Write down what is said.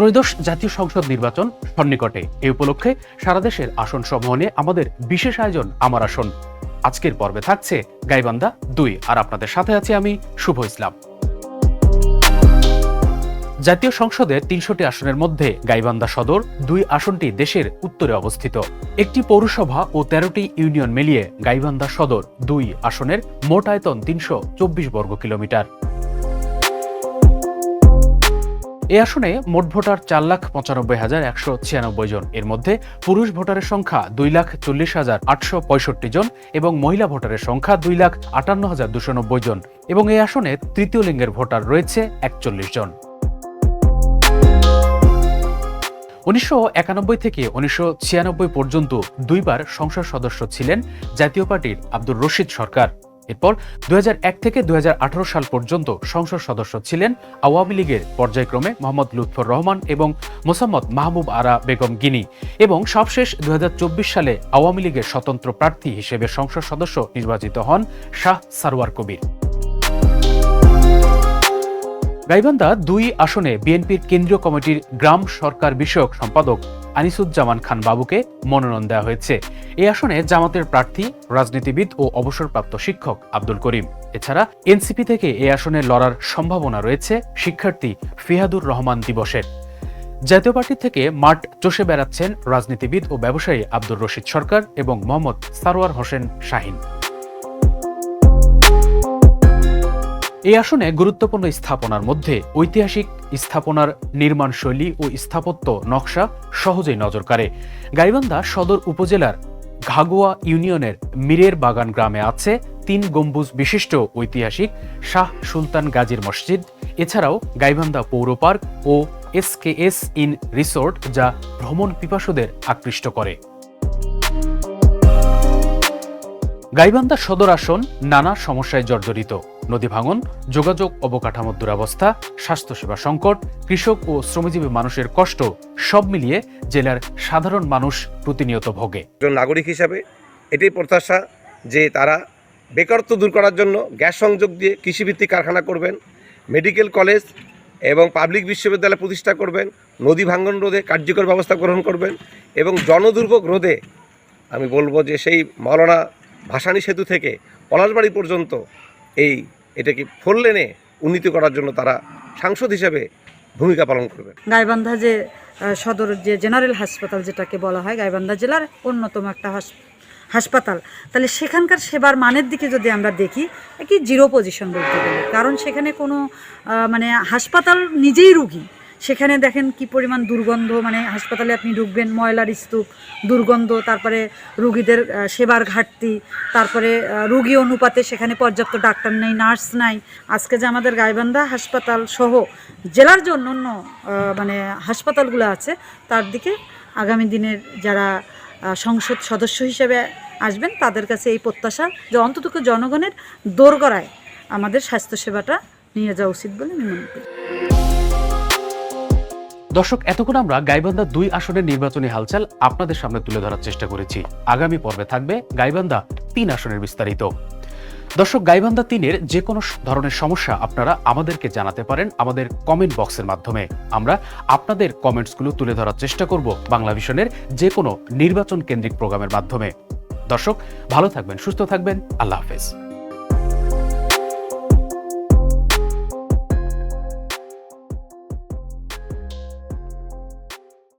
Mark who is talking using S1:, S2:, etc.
S1: ত্রয়োদশ জাতীয় সংসদ নির্বাচন সন্নিকটে। এ উপলক্ষে সারা দেশের আসন সমূহ নিয়ে আমাদের বিশেষ আয়োজন আমার আসন। আজকের পর্বে থাকছে গাইবান্ধা দুই, আর আপনাদের সাথে আছি আমি শুভ ইসলাম। জাতীয় সংসদের তিনশোটি আসনের মধ্যে গাইবান্ধা সদর দুই আসনটি দেশের উত্তরে অবস্থিত। একটি পৌরসভা ও তেরোটি ইউনিয়ন মিলিয়ে গাইবান্ধা সদর দুই আসনের মোট আয়তন তিনশো চব্বিশ বর্গ কিলোমিটার এ আসনে মোট ভোটার চার লাখ পঁচানব্বই হাজার একশো ছিয়ানব্বই জন। এর মধ্যে পুরুষ ভোটারের সংখ্যা দুই লাখ চল্লিশ হাজার আটশো পঁয়ষট্টি জন এবং মহিলা ভোটারের সংখ্যা দুই লাখ আটান্ন হাজার দুশো নব্বই জন এবং এই আসনে তৃতীয় লিঙ্গের ভোটার রয়েছে একচল্লিশ জন। উনিশশো একানব্বই থেকে উনিশশো ছিয়ানব্বই পর্যন্ত দুইবার সংসদ সদস্য ছিলেন জাতীয় পার্টির আব্দুর রশিদ সরকার। এরপর দু থেকে দু হাজার আঠারো সাল পর্যন্ত সংসদ সদস্য ছিলেন আওয়ামী লীগের পর্যায়ক্রমে মোহাম্মদ লুৎফর রহমান এবং মোসাম্মদ মাহবুব আরা বেগম গিনি এবং সবশেষ দুই হাজার চব্বিশ সালে আওয়ামী লীগের স্বতন্ত্র প্রার্থী হিসেবে সংসদ সদস্য নির্বাচিত হন শাহ সারওয়ার কবির। গাইবান্ধা দুই আসনে বিএনপির কেন্দ্রীয় কমিটির গ্রাম সরকার বিষয়ক সম্পাদক আনিসুজ্জামান খান বাবুকে মনোনয়ন দেওয়া হয়েছে। এই আসনে জামাতের প্রার্থী, রাজনীতিবিদ ও অবসরপ্রাপ্ত শিক্ষক আব্দুল করিম। এছাড়া এনসিপি থেকে এই আসনে লড়ার সম্ভাবনা রয়েছে শিক্ষার্থী ফিহাদুর রহমান দিবসের। জাতীয় পার্টি থেকে মাঠ চষে বেড়াচ্ছেন রাজনীতিবিদ ও ব্যবসায়ী আব্দুর রশিদ সরকার এবং মোহাম্মদ সারোয়ার হোসেন শাহিন। এই আসনে গুরুত্বপূর্ণ স্থাপনার মধ্যে ঐতিহাসিক স্থাপনার নির্মাণ শৈলী ও স্থাপত্য নকশা সহজেই নজর কাড়ে। গাইবান্ধা সদর উপজেলার ঘাগুয়া ইউনিয়নের মীরের বাগান গ্রামে আছে তিন গম্বুজ বিশিষ্ট ঐতিহাসিক শাহ সুলতান গাজীর মসজিদ। এছাড়াও গাইবান্ধা পৌর পার্ক ও এসকেএস ইন রিসোর্ট যা ভ্রমণ পিপাসুদের আকৃষ্ট করে। গাইবান্ধা সদর আসন নানা সমস্যায় জর্জরিত। নদী ভাঙন, যোগাযোগ অবকাঠামোর দুরবস্থা, স্বাস্থ্যসেবা সংকট, কৃষক ও শ্রমজীবী মানুষের কষ্ট সব মিলিয়ে জেলার সাধারণ মানুষ প্রতিনিয়ত ভোগে।
S2: একজন নাগরিক হিসাবে এটাই প্রত্যাশা যে তারা বেকারত্ব দূর করার জন্য গ্যাস সংযোগ দিয়ে কৃষিভিত্তিক কারখানা করবেন, মেডিকেল কলেজ এবং পাবলিক বিশ্ববিদ্যালয় প্রতিষ্ঠা করবেন, নদী ভাঙ্গন রোধে কার্যকর ব্যবস্থা গ্রহণ করবেন এবং জনদুর্ভোগ রোধে আমি বলব যে সেই মৌলানা ভাসানী সেতু থেকে পলাশবাড়ি পর্যন্ত এই এটাকে ফোর লেনে উন্নীত করার জন্য তারা সাংসদ হিসেবে ভূমিকা পালন করবে
S3: গাইবান্ধা যে সদর যে জেনারেল হাসপাতাল যেটাকে বলা হয়, গাইবান্ধা জেলার অন্যতম একটা হাস- হাসপাতাল। তাহলে সেখানকার সেবার মানের দিকে যদি আমরা দেখি কি জিরো পজিশন বলতে গেলে। কারণ সেখানে কোনো মানে হাসপাতাল নিজেই রুগী। সেখানে দেখেন কি পরিমাণ দুর্গন্ধ মানে হাসপাতালে আপনি ঢুকবেন, ময়লার স্তূপ, দুর্গন্ধ, তারপরে রুগীদের সেবার ঘাটতি, তারপরে রুগী অনুপাতে সেখানে পর্যাপ্ত ডাক্তার নেই, নার্স নাই। আজকে যে আমাদের গাইবান্ধা হাসপাতাল সহ জেলার যে অন্য মানে হাসপাতালগুলো আছে, তার দিকে আগামী দিনের যারা সংসদ সদস্য হিসেবে আসবেন, তাদের কাছে এই প্রত্যাশা যে অন্তত জনগণের দোরগড়ায় আমাদের স্বাস্থ্যসেবাটা নিয়ে যাওয়া উচিত বলে আমি মনে করি।
S1: দর্শক, এতক্ষণ আমরা গাইবান্ধা দুই আসনের নির্বাচনী হালচাল আপনাদের সামনে তুলে ধরার চেষ্টা করেছি। আগামী পর্বে থাকবে গাইবান্ধা তিন আসনের বিস্তারিত। দর্শক, গাইবান্ধা তিনের যে কোনো ধরনের সমস্যা আপনারা আমাদেরকে জানাতে পারেন আমাদের কমেন্ট বক্সের মাধ্যমে। আমরা আপনাদের কমেন্টসগুলো তুলে ধরার চেষ্টা করব বাংলা ভিশনের যে কোনো নির্বাচন কেন্দ্রিক প্রোগ্রামের মাধ্যমে। দর্শক, ভালো থাকবেন, সুস্থ থাকবেন, আল্লাহ হাফেজ।